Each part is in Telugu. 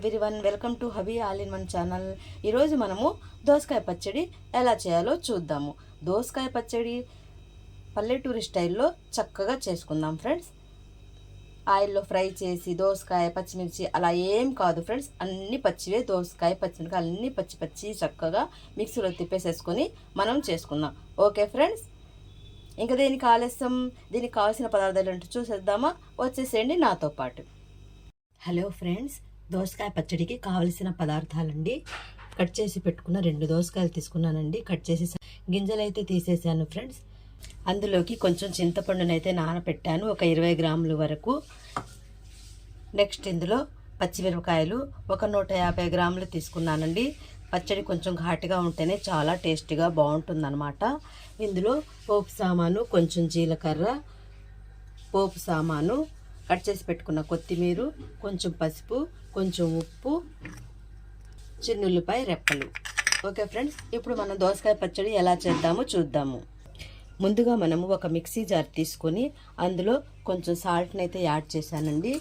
Every one welcome to hobby all in one channel ఈరోజు మనము దోసకాయ పచ్చడి ఎలా చేయాలో చూద్దాము. దోసకాయ పచ్చడి పల్లెటూరి స్టైల్లో చక్కగా చేసుకుందాం ఫ్రెండ్స్ ఆయిల్లో ఫ్రై చేసి దోసకాయ పచ్చిమిర్చి అలా ఏం కాదు ఫ్రెండ్స్ అన్ని పచ్చివే దోసకాయ పచ్చిమిరకాయ అన్ని పచ్చి పచ్చి చక్కగా మిక్సీలో తిప్పేసేసుకొని మనం చేసుకుందాం. ఓకే ఫ్రెండ్స్ ఇంకా దీనికి ఆలస్యం దీనికి కావాల్సిన పదార్థాలు ఏంటో చూసేద్దామా? వచ్చేసేయండి నాతో పాటు. హలో ఫ్రెండ్స్ దోసకాయ పచ్చడికి కావలసిన పదార్థాలండి. కట్ చేసి పెట్టుకున్న రెండు దోసకాయలు తీసుకున్నానండి. కట్ చేసి గింజలు అయితే తీసేసాను ఫ్రెండ్స్. అందులోకి కొంచెం చింతపండునైతే నానబెట్టాను ఒక ఇరవై గ్రాముల వరకు. నెక్స్ట్ ఇందులో పచ్చిమిరపకాయలు ఒక నూట యాభై గ్రాములు తీసుకున్నానండి. పచ్చడి కొంచెం ఘాటుగా ఉంటేనే చాలా టేస్టీగా బాగుంటుందన్నమాట. ఇందులో పోపు సామాను కొంచెం జీలకర్ర పోపు సామాను కట్ చేసి పెట్టుకున్న కొత్తిమీర కొంచెం పసుపు కొంచెం ఉప్పు చిన్నుల్లిపాయ రెప్పలు. ఓకే ఫ్రెండ్స్ ఇప్పుడు మనం దోసకాయ పచ్చడి ఎలా చేద్దామో చూద్దాము. ముందుగా మనము ఒక మిక్సీ జార్ తీసుకొని అందులో కొంచెం సాల్ట్ని అయితే యాడ్ చేశానండి.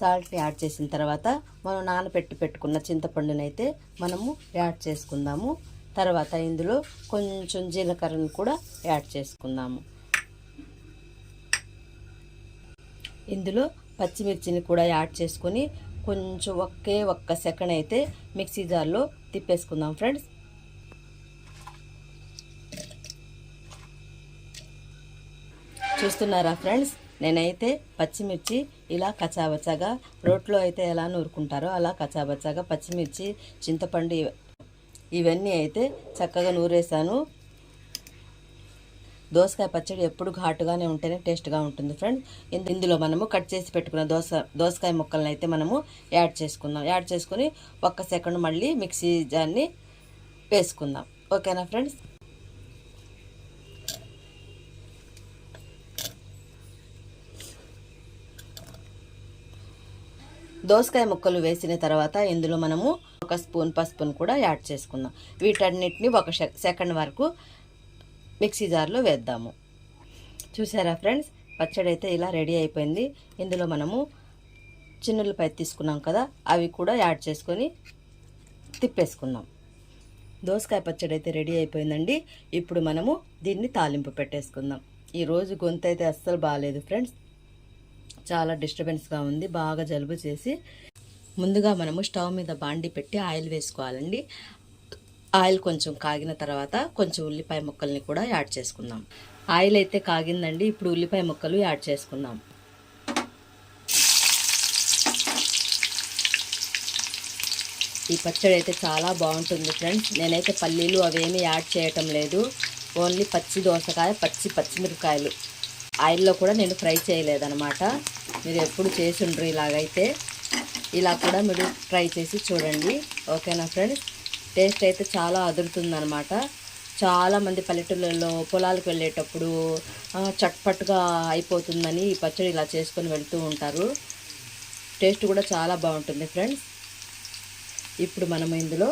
సాల్ట్ని యాడ్ చేసిన తర్వాత మనం నానబెట్టి పెట్టుకున్న చింతపండునైతే మనము యాడ్ చేసుకుందాము. తర్వాత ఇందులో కొంచెం జీలకర్రను కూడా యాడ్ చేసుకుందాము. ఇందులో పచ్చిమిర్చిని కూడా యాడ్ చేసుకొని కొంచెం ఒకే ఒక్క సెకండ్ అయితే మిక్సీ జార్లో తిప్పేసుకుందాం ఫ్రెండ్స్. చూస్తున్నారా ఫ్రెండ్స్? నేనైతే పచ్చిమిర్చి ఇలా కచాబచ్చాగా రోట్లో అయితే ఎలా నూరుకుంటారో అలా కచాబచ్చాగా పచ్చిమిర్చి చింతపండు ఇవ- ఇవన్నీ అయితే చక్కగా నూరేసాను. దోసకాయ పచ్చడి ఎప్పుడు ఘాటుగానే ఉంటేనే టేస్ట్గా ఉంటుంది ఫ్రెండ్స్ ఇందు- ఇందులో మనము కట్ చేసి పెట్టుకున్న దోస దోసకాయ ముక్కలను అయితే మనము యాడ్ చేసుకుందాం. యాడ్ చేసుకుని ఒక్క సెకండ్ మళ్ళీ మిక్సీ జార్ని వేసుకుందాం. ఓకేనా ఫ్రెండ్స్? దోసకాయ ముక్కలు వేసిన తర్వాత ఇందులో మనము ఒక స్పూన్ పసుపును కూడా యాడ్ చేసుకుందాం. వీటన్నిటిని ఒక సె- సెకండ్ వరకు మిక్సీ జార్లో వేద్దాము. చూసారా ఫ్రెండ్స్? పచ్చడి అయితే ఇలా రెడీ అయిపోయింది. ఇందులో మనము చిన్నులపై తీసుకున్నాం కదా అవి కూడా యాడ్ చేసుకొని తిప్పేసుకుందాం. దోసకాయ పచ్చడి అయితే రెడీ అయిపోయిందండి. ఇప్పుడు మనము దీన్ని తాలింపు పెట్టేసుకుందాం. ఈరోజు గొంతు అయితే అస్సలు బాగాలేదు ఫ్రెండ్స్. చాలా డిస్టర్బెన్స్గా ఉంది. బాగా జలుబు చేసి ముందుగా మనము స్టవ్ మీద బాండి పెట్టి ఆయిల్ వేసుకోవాలండి. ఆయిల్ కొంచెం కాగిన తర్వాత కొంచెం ఉల్లిపాయ ముక్కల్ని కూడా యాడ్ చేసుకుందాం. ఆయిల్ అయితే కాగిందండి ఇప్పుడు ఉల్లిపాయ ముక్కలు యాడ్ చేసుకుందాం. ఈ పచ్చడి అయితే చాలా బాగుంటుంది ఫ్రెండ్స్. నేనైతే పల్లీలు అవేమీ యాడ్ చేయటం లేదు. ఓన్లీ పచ్చి దోసకాయ పచ్చి పచ్చిమిరపకాయలు. ఆయిల్లో కూడా నేను ఫ్రై చేయలేదనమాట మీరు ఎప్పుడు చేసి ఉండరు ఇలాగైతే. ఇలా కూడా మీరు ట్రై చేసి చూడండి. ఓకేనా ఫ్రెండ్స్? టేస్ట్ అయితే చాలా అదురుతుందనమాట చాలామంది పల్లెటూళ్ళలో పొలాలకు వెళ్ళేటప్పుడు చట్పట్గా అయిపోతుందని ఈ పచ్చడి ఇలా చేసుకొని వెళ్తూ ఉంటారు. టేస్ట్ కూడా చాలా బాగుంటుంది ఫ్రెండ్స్. ఇప్పుడు మనం ఇందులో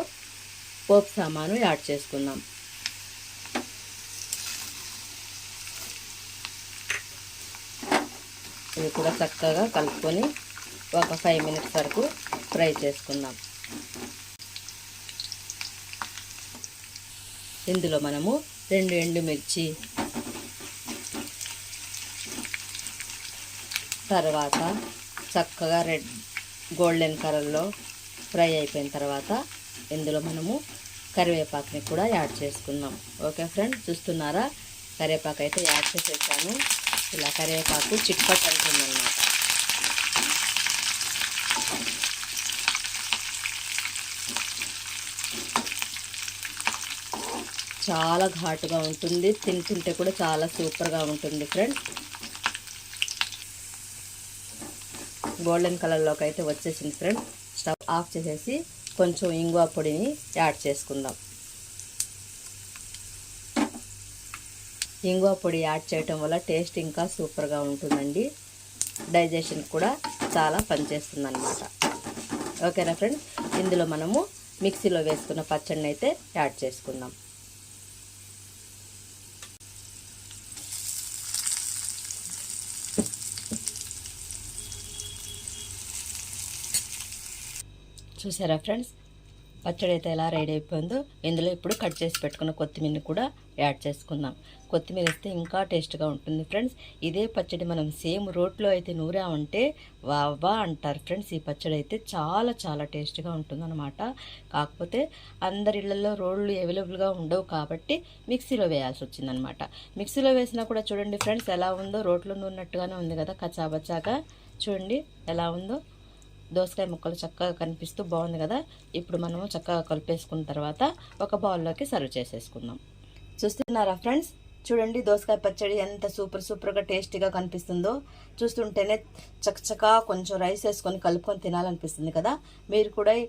పోపు సామాను యాడ్ చేసుకుందాం. ఇది కూడా చక్కగా కలుపుకొని ఒక ఫైవ్ మినిట్స్ వరకు ఫ్రై చేసుకుందాం. ఇందులో మనము రెండు ఎండుమిర్చి తర్వాత చక్కగా రెడ్ గోల్డెన్ కలర్లో ఫ్రై అయిపోయిన తర్వాత ఇందులో మనము కరివేపాకుని కూడా యాడ్ చేసుకుందాం. ఓకే ఫ్రెండ్ చూస్తున్నారా? కరివేపాకు అయితే యాడ్ చేసేసాను. ఇలా కరివేపాకు చిట్పట్ అంటుందన్నమాట. చాలా ఘాటుగా ఉంటుంది. తింటుంటే కూడా చాలా సూపర్గా ఉంటుంది ఫ్రెండ్స్. గోల్డెన్ కలర్లోకి అయితే వచ్చేసింది ఫ్రెండ్ స్టవ్ ఆఫ్ చేసేసి కొంచెం ఇంగువ పొడిని యాడ్ చేసుకుందాం. ఇంగువ పొడి యాడ్ చేయటం వల్ల టేస్ట్ ఇంకా సూపర్గా ఉంటుందండి. డైజెషన్ కూడా చాలా పనిచేస్తుంది అనమాట ఓకేనా ఫ్రెండ్స్? ఇందులో మనము మిక్సీలో వేసుకున్న పచ్చడిని అయితే యాడ్ చేసుకుందాం. చూసారా ఫ్రెండ్స్? పచ్చడి అయితే ఎలా రెడీ అయిపోయిందో ఇందులో ఇప్పుడు కట్ చేసి పెట్టుకున్న కొత్తిమీరని కూడా యాడ్ చేసుకుందాం. కొత్తిమీర వేస్తే ఇంకా టేస్ట్గా ఉంటుంది ఫ్రెండ్స్. ఇదే పచ్చడి మనం సేమ్ రోట్లో అయితే నూరామంటే వావా అంటారు ఫ్రెండ్స్. ఈ పచ్చడి అయితే చాలా చాలా టేస్ట్గా ఉంటుందన్నమాట. కాకపోతే అందరి ఇళ్ళలో రోళ్ళు అవైలబుల్గా ఉండవు కాబట్టి మిక్సీలో వేయాల్సి వచ్చిందనమాట మిక్సీలో వేసినా కూడా చూడండి ఫ్రెండ్స్ ఎలా ఉందో. రోట్లో నూరినట్టుగానే ఉంది కదా కచ్చాబచ్చాగా చూడండి ఎలా ఉందో. దోసకాయ ముక్కలు చక్కగా కనిపిస్తూ బాగుంది కదా? ఇప్పుడు మనము చక్కగా కలిపేసుకున్న తర్వాత ఒక బౌల్లోకి సర్వ్ చేసేసుకుందాం. చూస్తున్నారా ఫ్రెండ్స్? చూడండి దోసకాయ పచ్చడి ఎంత సూపర్ సూపర్గా టేస్టీగా కనిపిస్తుందో. చూస్తుంటేనే చకచకా కొంచెం రైస్ వేసుకొని కలుపుకొని తినాలనిపిస్తుంది కదా? మీరు కూడా ఈ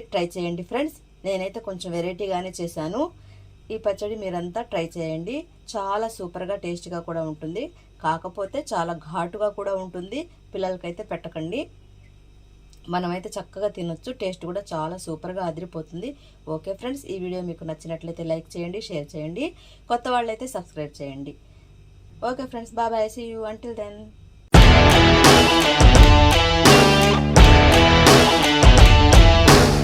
ట్రై చేయండి ఫ్రెండ్స్. నేనైతే కొంచెం వెరైటీగానే చేశాను. ఈ పచ్చడి మీరంతా ట్రై చేయండి. చాలా సూపర్గా టేస్టీగా కూడా ఉంటుంది. కాకపోతే చాలా ఘాటుగా కూడా ఉంటుంది. పిల్లలకైతే పెట్టకండి. మనమైతే చక్కగా తినొచ్చు. టేస్ట్ కూడా చాలా సూపర్గా అదిరిపోతుంది. ఓకే ఫ్రెండ్స్ ఈ వీడియో మీకు నచ్చినట్లయితే లైక్ చేయండి షేర్ చేయండి. కొత్త వాళ్ళైతే సబ్స్క్రైబ్ చేయండి. Okay friends bye bye see you until then